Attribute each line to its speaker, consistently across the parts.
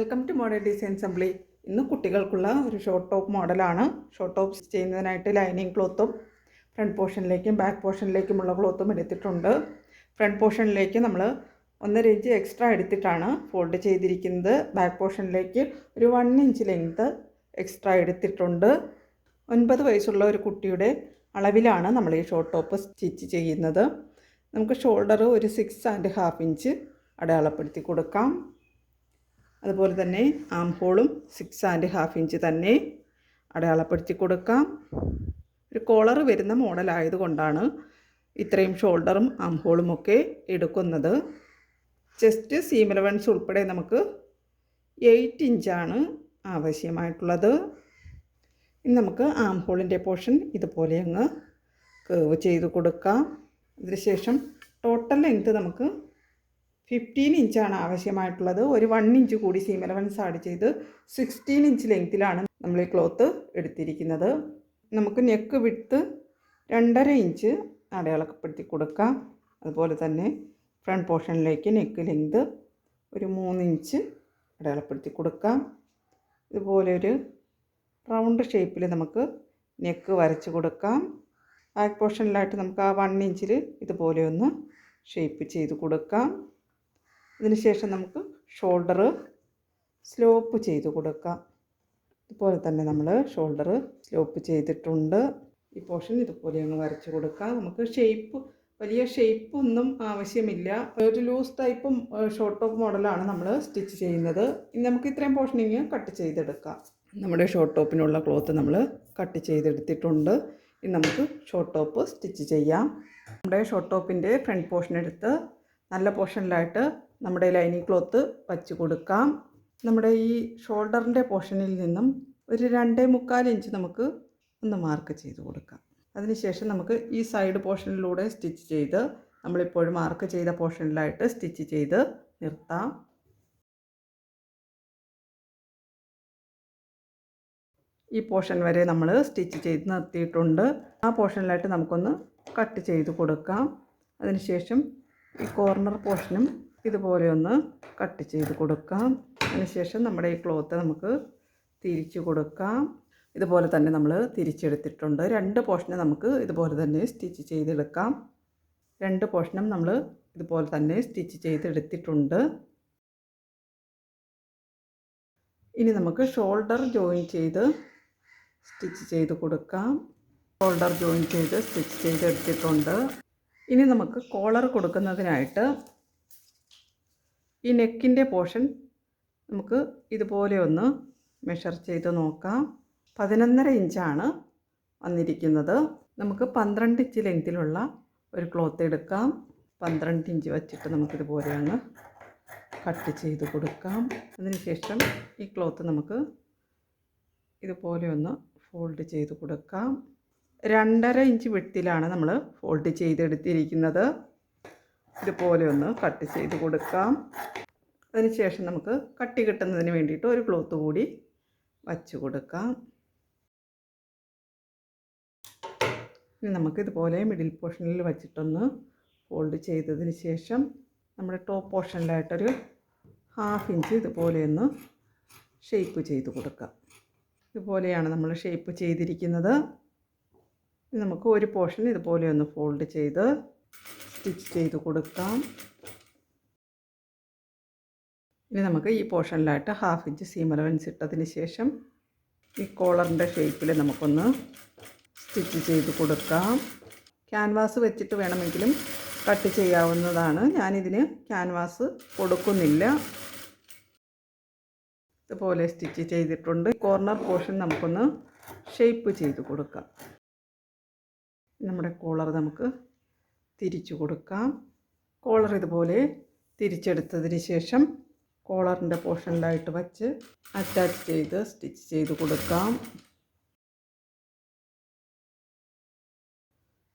Speaker 1: Welcome to model design assembly ഇന്ന് കുട്ടികൾക്കുള്ള ഒരു ഷോർട്ട് ടോപ്പ് മോഡലാണ് ഷോർട്ട് ടോപ്പ് ചെയ്യുന്നതിനായിട്ട് ലൈനിങ് ക്ലോത്തും ഫ്രണ്ട് പോർഷനിലേക്കും ബാക്ക് പോർഷനിലേക്കുമുള്ള ക്ലോത്തും എടുത്തിട്ടുണ്ട്. ഫ്രണ്ട് പോർഷനിലേക്ക് നമ്മൾ ഒന്നര ഇഞ്ച് എക്സ്ട്രാ എടുത്തിട്ടാണ് ഫോൾഡ് ചെയ്തിരിക്കുന്നത്. ബാക്ക് പോർഷനിലേക്ക് ഒരു വൺ ഇഞ്ച് ലെങ്ത് എക്സ്ട്രാ എടുത്തിട്ടുണ്ട്. ഒൻപത് വയസ്സുള്ള ഒരു കുട്ടിയുടെ അളവിലാണ് നമ്മൾ ഈ ഷോർട്ട് ടോപ്പ് സ്റ്റിച്ച് ചെയ്യുന്നത്. നമുക്ക് ഷോൾഡർ ഒരു സിക്സ് ആൻഡ് ഹാഫ് ഇഞ്ച് അടയാളപ്പെടുത്തി കൊടുക്കാം. അതുപോലെ തന്നെ ആം ഹോളും സിക്സ് ആൻഡ് ഹാഫ് ഇഞ്ച് തന്നെ അടയാളപ്പെടുത്തി കൊടുക്കാം. ഒരു കോളർ വരുന്ന മോഡലായതുകൊണ്ടാണ് ഇത്രയും ഷോൾഡറും ആം ഹോളും ഒക്കെ എടുക്കുന്നത്. ചെസ്റ്റ് സീം അലവൻസ് ഉൾപ്പെടെ നമുക്ക് എയ്റ്റ് ഇഞ്ചാണ് ആവശ്യമായിട്ടുള്ളത്. ഇനി നമുക്ക് ആം ഹോളിന്റെ പോർഷൻ ഇതുപോലെ അങ്ങ് കേവ് ചെയ്ത് കൊടുക്കാം. അതിനുശേഷം ടോട്ടൽ ലെങ്ത് നമുക്ക് ഫിഫ്റ്റീൻ ഇഞ്ചാണ് ആവശ്യമായിട്ടുള്ളത്. ഒരു വൺ ഇഞ്ച് കൂടി സീം അലവൻസ് ആഡ് ചെയ്ത് സിക്സ്റ്റീൻ ഇഞ്ച് ലെങ്ത്തിലാണ് നമ്മൾ ഈ ക്ലോത്ത് എടുത്തിരിക്കുന്നത്. നമുക്ക് നെക്ക് വിട്ട് രണ്ടര ഇഞ്ച് അടയാളപ്പെടുത്തി കൊടുക്കാം. അതുപോലെ തന്നെ ഫ്രണ്ട് പോർഷനിലേക്ക് നെക്ക് ലെങ്ത് ഒരു മൂന്ന് ഇഞ്ച് അടയാളപ്പെടുത്തി കൊടുക്കാം. ഇതുപോലെ ഒരു റൗണ്ട് ഷേപ്പിൽ നമുക്ക് നെക്ക് വരച്ച് കൊടുക്കാം. ബാക്ക് പോർഷനിലായിട്ട് നമുക്ക് ആ വൺ ഇഞ്ചിൽ ഇതുപോലെ ഒന്ന് ഷേപ്പ് ചെയ്ത് കൊടുക്കാം. അതിനുശേഷം നമുക്ക് ഷോൾഡർ സ്ലോപ്പ് ചെയ്ത് കൊടുക്കാം. ഇതുപോലെ തന്നെ നമ്മൾ ഷോൾഡർ സ്ലോപ്പ് ചെയ്തിട്ടുണ്ട്. ഈ പോർഷൻ ഇതുപോലെ അങ്ങ് വരച്ച് കൊടുക്കാം. നമുക്ക് ഷേപ്പ് വലിയ ഷേപ്പ് ഒന്നും ആവശ്യമില്ല. ഒരു ലൂസ് ടൈപ്പും ഷോർട്ട് ടോപ്പ് മോഡലാണ് നമ്മൾ സ്റ്റിച്ച് ചെയ്യുന്നത്. ഇനി നമുക്ക് ഇത്രയും പോർഷനിങ് കട്ട് ചെയ്തെടുക്കാം. നമ്മുടെ ഷോർട്ട് ടോപ്പിനുള്ള ക്ലോത്ത് നമ്മൾ കട്ട് ചെയ്തെടുത്തിട്ടുണ്ട്. ഇനി നമുക്ക് ഷോർട്ട് ടോപ്പ് സ്റ്റിച്ച് ചെയ്യാം. നമ്മുടെ ഷോർട്ട് ടോപ്പിന്റെ ഫ്രണ്ട് പോർഷൻ എടുത്ത് നല്ല പോർഷനിലായിട്ട് നമ്മുടെ ലൈനിങ് ക്ലോത്ത് വച്ച് കൊടുക്കാം. നമ്മുടെ ഈ ഷോൾഡറിന്റെ പോർഷനിൽ നിന്നും ഒരു രണ്ടേ മുക്കാൽ ഇഞ്ച് നമുക്ക് ഒന്ന് മാർക്ക് ചെയ്ത് കൊടുക്കാം. അതിനുശേഷം നമുക്ക് ഈ സൈഡ് പോർഷനിലൂടെ സ്റ്റിച്ച് ചെയ്ത് നമ്മളിപ്പോഴും മാർക്ക് ചെയ്ത പോർഷനിലായിട്ട് സ്റ്റിച്ച് ചെയ്ത് നിർത്താം. ഈ പോർഷൻ വരെ നമ്മൾ സ്റ്റിച്ച് ചെയ്ത് നിർത്തിയിട്ടുണ്ട്. ആ പോർഷനിലായിട്ട് നമുക്കൊന്ന് കട്ട് ചെയ്ത് കൊടുക്കാം. അതിനുശേഷം ഈ കോർണർ പോർഷനും ഇതുപോലെ ഒന്ന് കട്ട് ചെയ്ത് കൊടുക്കാം. അതിനുശേഷം നമ്മുടെ ഈ ക്ലോത്ത് നമുക്ക് തിരിച്ചു കൊടുക്കാം. ഇതുപോലെ തന്നെ നമ്മൾ തിരിച്ചെടുത്തിട്ടുണ്ട്. രണ്ട് പോർഷനെ നമുക്ക് ഇതുപോലെ തന്നെ സ്റ്റിച്ച് ചെയ്തെടുക്കാം. രണ്ട് പോർഷനും നമ്മൾ ഇതുപോലെ തന്നെ സ്റ്റിച്ച് ചെയ്തെടുത്തിട്ടുണ്ട്. ഇനി നമുക്ക് ഷോൾഡർ ജോയിൻ ചെയ്ത് സ്റ്റിച്ച് ചെയ്ത് കൊടുക്കാം. ഷോൾഡർ ജോയിൻ ചെയ്ത് സ്റ്റിച്ച് ചെയ്തെടുത്തിട്ടുണ്ട്. ഇനി നമുക്ക് കോളർ കൊടുക്കുന്നതിനായിട്ട് ഈ നെക്കിന്റെ പോർഷൻ നമുക്ക് ഇതുപോലെ ഒന്ന് മെഷർ ചെയ്ത് നോക്കാം. പതിനൊന്നര ഇഞ്ചാണ് വന്നിരിക്കുന്നത്. നമുക്ക് പന്ത്രണ്ട് ഇഞ്ച് ലെങ്തിലുള്ള ഒരു ക്ലോത്ത് എടുക്കാം. പന്ത്രണ്ട് ഇഞ്ച് വച്ചിട്ട് നമുക്കിതുപോലെ ഒന്ന് കട്ട് ചെയ്ത് കൊടുക്കാം. അതിനുശേഷം ഈ ക്ലോത്ത് നമുക്ക് ഇതുപോലെ ഒന്ന് ഫോൾഡ് ചെയ്ത് കൊടുക്കാം. രണ്ടര ഇഞ്ച് വിട്ടിലാണ് നമ്മൾ ഫോൾഡ് ചെയ്തെടുത്തിരിക്കുന്നത്. ഇതുപോലെ ഒന്ന് കട്ട് ചെയ്ത് കൊടുക്കാം. അതിനുശേഷം നമുക്ക് കട്ടി കിട്ടുന്നതിന് വേണ്ടിയിട്ട് ഒരു ക്ലോത്ത് കൂടി വച്ച് കൊടുക്കാം. ഇനി നമുക്ക് ഇതുപോലെ മിഡിൽ പോർഷനിൽ വച്ചിട്ടൊന്ന് ഫോൾഡ് ചെയ്തതിന് ശേഷം നമ്മുടെ ടോപ്പ് പോർഷനിലായിട്ടൊരു ഹാഫ് ഇഞ്ച് ഇതുപോലെ ഒന്ന് ഷേപ്പ് ചെയ്ത് കൊടുക്കാം. ഇതുപോലെയാണ് നമ്മൾ ഷേപ്പ് ചെയ്തിരിക്കുന്നത്. നമുക്ക് ഒരു പോർഷൻ ഇതുപോലെ ഒന്ന് ഫോൾഡ് ചെയ്ത് സ്റ്റിച്ച് ചെയ്ത് കൊടുക്കാം. ഇനി നമുക്ക് ഈ പോർഷനിലായിട്ട് ഹാഫ് ഇഞ്ച് സീം അലവൻസ് ഇട്ടതിന് ശേഷം ഈ കോളറിന്റെ ഷേപ്പിൽ നമുക്കൊന്ന് സ്റ്റിച്ച് ചെയ്ത് കൊടുക്കാം. ക്യാൻവാസ് വെച്ചിട്ട് വേണമെങ്കിലും കട്ട് ചെയ്യാവുന്നതാണ്. ഞാനിതിന് ക്യാൻവാസ് കൊടുക്കുന്നില്ല. ഇതുപോലെ സ്റ്റിച്ച് ചെയ്തിട്ടുണ്ട്. കോർണർ പോർഷൻ നമുക്കൊന്ന് ഷേപ്പ് ചെയ്ത് കൊടുക്കാം. നമ്മുടെ കോളർ നമുക്ക് തിരിച്ചു കൊടുക്കാം. കോളർ ഇതുപോലെ തിരിച്ചെടുത്തതിന് ശേഷം കോളറിന്റെ പോർഷനിലായിട്ട് വച്ച് അറ്റാച്ച് ചെയ്ത് സ്റ്റിച്ച് ചെയ്ത് കൊടുക്കാം.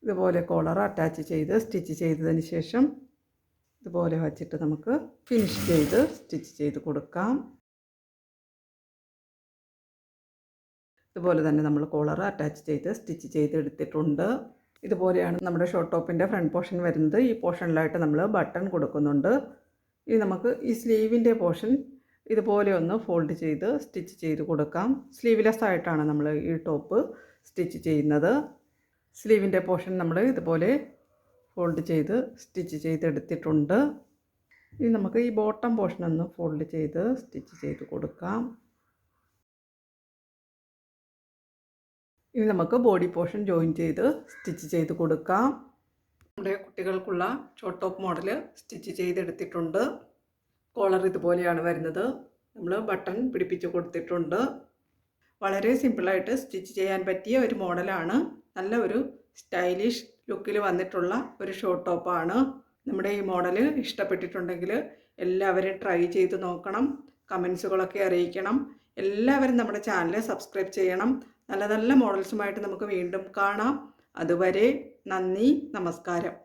Speaker 1: ഇതുപോലെ കോളർ അറ്റാച്ച് ചെയ്ത് സ്റ്റിച്ച് ചെയ്തതിന് ശേഷം ഇതുപോലെ വച്ചിട്ട് നമുക്ക് ഫിനിഷ് ചെയ്ത് സ്റ്റിച്ച് ചെയ്ത് കൊടുക്കാം. ഇതുപോലെ തന്നെ നമ്മൾ കോളർ അറ്റാച്ച് ചെയ്ത് സ്റ്റിച്ച് ചെയ്ത് എടുത്തിട്ടുണ്ട് ഇതുപോലെയാണ് നമ്മുടെ ഷോർട്ട് ടോപ്പിന്റെ ഫ്രണ്ട് പോർഷൻ വരുന്നത്. ഈ പോർഷനിലായിട്ട് നമ്മൾ ബട്ടൺ കൊടുക്കുന്നുണ്ട്. ഇനി നമുക്ക് ഈ സ്ലീവിന്റെ പോർഷൻ ഇതുപോലെ ഒന്ന് ഫോൾഡ് ചെയ്ത് സ്റ്റിച്ച് ചെയ്ത് കൊടുക്കാം. സ്ലീവ്ലെസ് ആയിട്ടാണ് നമ്മൾ ഈ ടോപ്പ് സ്റ്റിച്ച് ചെയ്യുന്നത്. സ്ലീവിന്റെ പോർഷൻ നമ്മൾ ഇതുപോലെ ഫോൾഡ് ചെയ്ത് സ്റ്റിച്ച് ചെയ്തെടുത്തിട്ടുണ്ട്. ഇനി നമുക്ക് ഈ ബോട്ടം പോർഷൻ ഒന്ന് ഫോൾഡ് ചെയ്ത് സ്റ്റിച്ച് ചെയ്ത് കൊടുക്കാം. ഇനി നമുക്ക് ബോഡി പോർഷൻ ജോയിൻ ചെയ്ത് സ്റ്റിച്ച് ചെയ്ത് കൊടുക്കാം. നമ്മുടെ കുട്ടികൾക്കുള്ള ഷോർട്ട് ടോപ്പ് മോഡൽ സ്റ്റിച്ച് ചെയ്തെടുത്തിട്ടുണ്ട്. കോളർ ഇതുപോലെയാണ് വരുന്നത്. നമ്മൾ ബട്ടൺ പിടിപ്പിച്ച് കൊടുത്തിട്ടുണ്ട്. വളരെ സിമ്പിളായിട്ട് സ്റ്റിച്ച് ചെയ്യാൻ പറ്റിയ ഒരു മോഡലാണ് നല്ല ഒരു സ്റ്റൈലിഷ് ലുക്കിൽ വന്നിട്ടുള്ള ഒരു ഷോർട്ട് ടോപ്പാണ് നമ്മുടെ ഈ മോഡൽ ഇഷ്ടപ്പെട്ടിട്ടുണ്ടെങ്കിൽ എല്ലാവരും ട്രൈ ചെയ്ത് നോക്കണം. കമൻസുകളൊക്കെ അറിയിക്കണം. എല്ലാവരും നമ്മുടെ ചാനൽ സബ്സ്ക്രൈബ് ചെയ്യണം. നല്ല നല്ല മോഡൽസുമായിട്ട് നമുക്ക് വീണ്ടും കാണാം. അതുവരെ നന്ദി നമസ്കാരം.